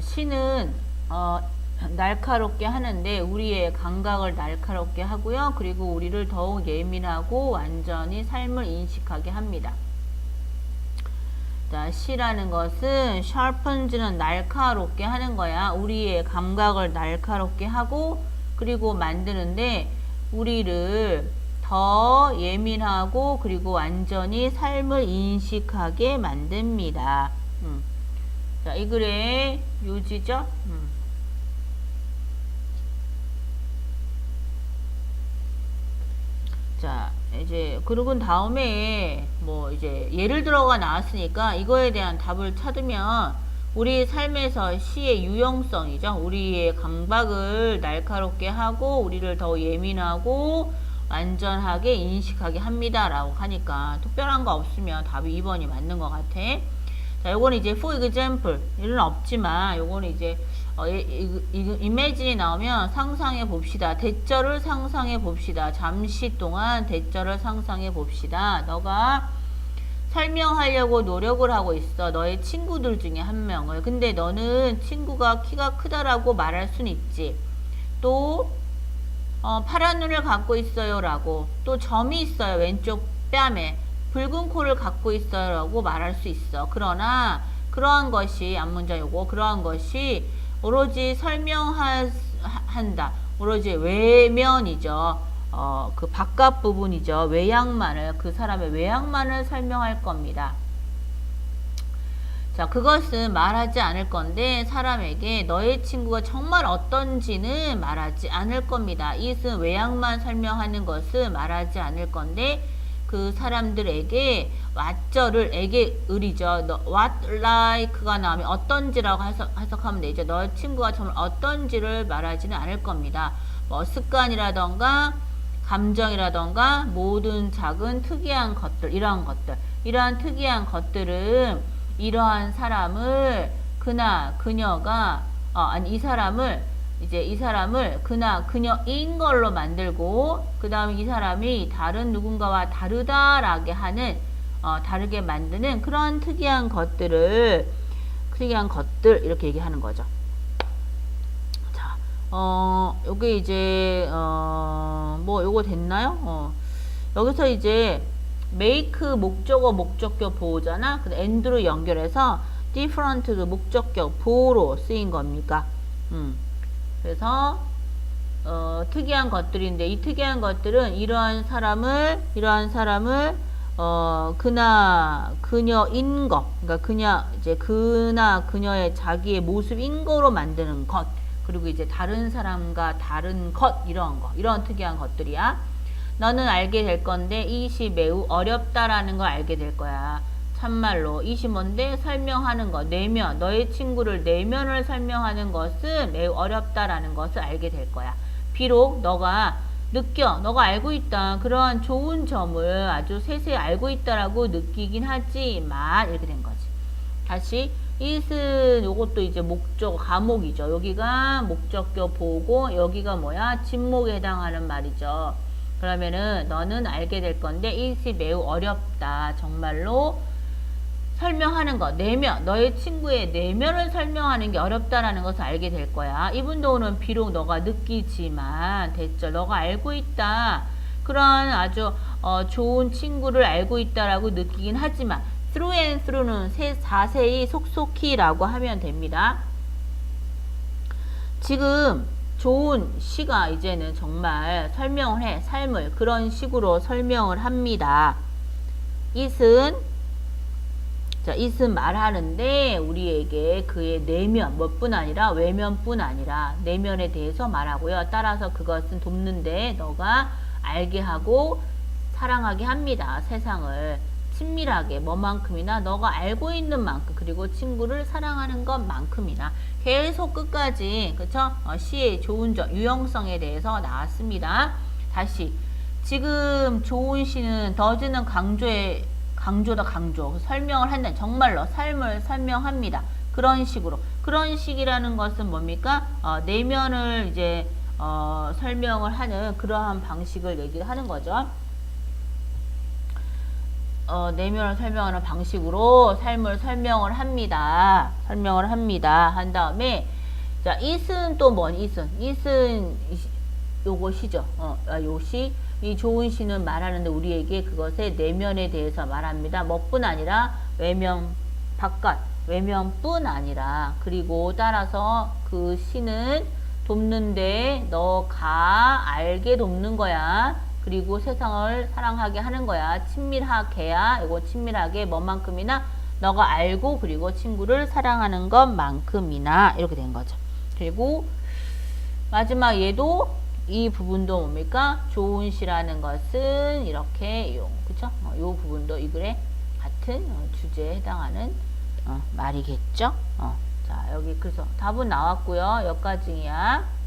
시는 어, 날카롭게 하는데 우리의 감각을 날카롭게 하고요. 그리고 우리를 더욱 예민하고 완전히 삶을 인식하게 합니다. 자, 시라는 것은 sharpens는 날카롭게 하는 거야. 우리의 감각을 날카롭게 하고 그리고 만드는데 우리를 더 예민하고 그리고 완전히 삶을 인식하게 만듭니다. 음. 자, 이 글의 요지죠? 음. 자, 이제 그러고 다음에 뭐 이제 예를 들어가 나왔으니까 이거에 대한 답을 찾으면 우리 삶에서 시의 유용성이죠. 우리의 감각을 날카롭게 하고 우리를 더 예민하고 완전하게 인식하게 합니다라고 하니까 특별한 거 없으면 답이 2번이 맞는 것 같아. 자, 요거는 이제 for example 이는 없지만 요거는 이제 어, 이, 이, 이, 이미진이 나오면 상상해 봅시다. 대절을 상상해 봅시다. 잠시 동안 대절을 상상해 봅시다. 너가 설명하려고 노력을 하고 있어. 너의 친구들 중에 한 명을. 근데 너는 친구가 키가 크다라고 말할 순 있지. 또 어, 파란 눈을 갖고 있어요 라고 또 점이 있어요 왼쪽 뺨에 붉은 코를 갖고 있어요 라고 말할 수 있어. 그러나 그러한 것이 앞문장 요거 그러한 것이 오로지 설명한다. 오로지 외면이죠. 어, 그 바깥 부분이죠. 외양만을 그 사람의 외양만을 설명할 겁니다. 자, 그것은 말하지 않을 건데 사람에게 너의 친구가 정말 어떤지는 말하지 않을 겁니다. 이것은 외양만 설명하는 것은 말하지 않을 건데 그 사람들에게 what를 에게 을이죠. 너, what like가 나오면 어떤지라고 해석, 해석하면 되죠. 너의 친구가 정말 어떤지를 말하지는 않을 겁니다. 뭐 습관이라던가 감정이라던가 모든 작은 특이한 것들 이러한 것들 이러한 특이한 것들은 이러한 사람을 그나 그녀가 어, 아니 이 사람을 이제 이 사람을 그나 그녀인 걸로 만들고 그 다음에 이 사람이 다른 누군가와 다르다라게 하는 어, 다르게 만드는 그런 특이한 것들을 특이한 것들 이렇게 얘기하는 거죠. 자, 어, 요게 이제 어, 뭐 요거 됐나요? 어, 여기서 이제 make 목적어 목적격 보호잖아. 근데 and로 연결해서 different도 목적격 보호로 쓰인 겁니까? 음. 그래서 어, 특이한 것들인데 이 특이한 것들은 이러한 사람을 이러한 사람을 어, 그나 그녀인 것, 그러니까 그녀 이제 그나 그녀의 자기의 모습인 거로 만드는 것, 그리고 이제 다른 사람과 다른 것 이런 거, 이런 특이한 것들이야. 너는 알게 될 건데 이것이 매우 어렵다라는 걸 알게 될 거야. 참말로 뭔데 설명하는 거 내면 너의 친구를 내면을 설명하는 것은 매우 어렵다라는 것을 알게 될 거야. 비록 너가 느껴 너가 알고 있다 그러한 좋은 점을 아주 세세히 알고 있다라고 느끼긴 하지만 이렇게 된 거지. 다시 이것은 요것도 이제 목적 과목이죠. 여기가 목적격 보고 여기가 뭐야 진목에 해당하는 말이죠. 그러면은 너는 알게 될 건데 이것이 매우 어렵다. 정말로 설명하는 것, 내면, 너의 친구의 내면을 설명하는 게 어렵다라는 것을 알게 될 거야. 이분도는 비록 너가 느끼지만 됐죠. 너가 알고 있다. 그런 아주 어, 좋은 친구를 알고 있다라고 느끼긴 하지만 through and through는 자세히 속속히라고 하면 됩니다. 지금 좋은 시가 이제는 정말 설명을 해. 삶을 그런 식으로 설명을 합니다. it은 자, it은 말하는데 우리에게 그의 내면, 뭐뿐 아니라 외면뿐 아니라 내면에 대해서 말하고요. 따라서 그것은 돕는데 너가 알게 하고 사랑하게 합니다. 세상을 친밀하게 뭐만큼이나 너가 알고 있는 만큼 그리고 친구를 사랑하는 것만큼이나 계속 끝까지 그쵸? 어, 시의 좋은 점, 유형성에 대해서 나왔습니다. 다시 지금 좋은 시는 더즈는 강조에 강조다 강조 설명을 한다 정말로 삶을 설명합니다. 그런 식으로 그런 식이라는 것은 뭡니까? 어, 내면을 이제 어, 설명을 하는 그러한 방식을 얘기를 하는 거죠. 어, 내면을 설명하는 방식으로 삶을 설명을 합니다. 설명을 합니다. 한 다음에 자, it은 또 뭔? it은 it은 이 시- 요것이죠. 어, 아, 요시 이 좋은 시는 말하는데 우리에게 그것의 내면에 대해서 말합니다. 뭐뿐 아니라 외면 바깥 외면뿐 아니라 그리고 따라서 그 시는 돕는데 너가 알게 돕는 거야. 그리고 세상을 사랑하게 하는 거야. 친밀하게야. 이거 친밀하게 뭐만큼이나 너가 알고 그리고 친구를 사랑하는 것만큼이나 이렇게 된 거죠. 그리고 마지막 얘도 이 부분도 뭡니까? 좋은 시라는 것은 이렇게 요 그쵸? 어, 요 부분도 이 글에 같은 어, 주제에 해당하는 어, 말이겠죠? 어, 자 여기 그래서 답은 나왔고요. 여기까지야.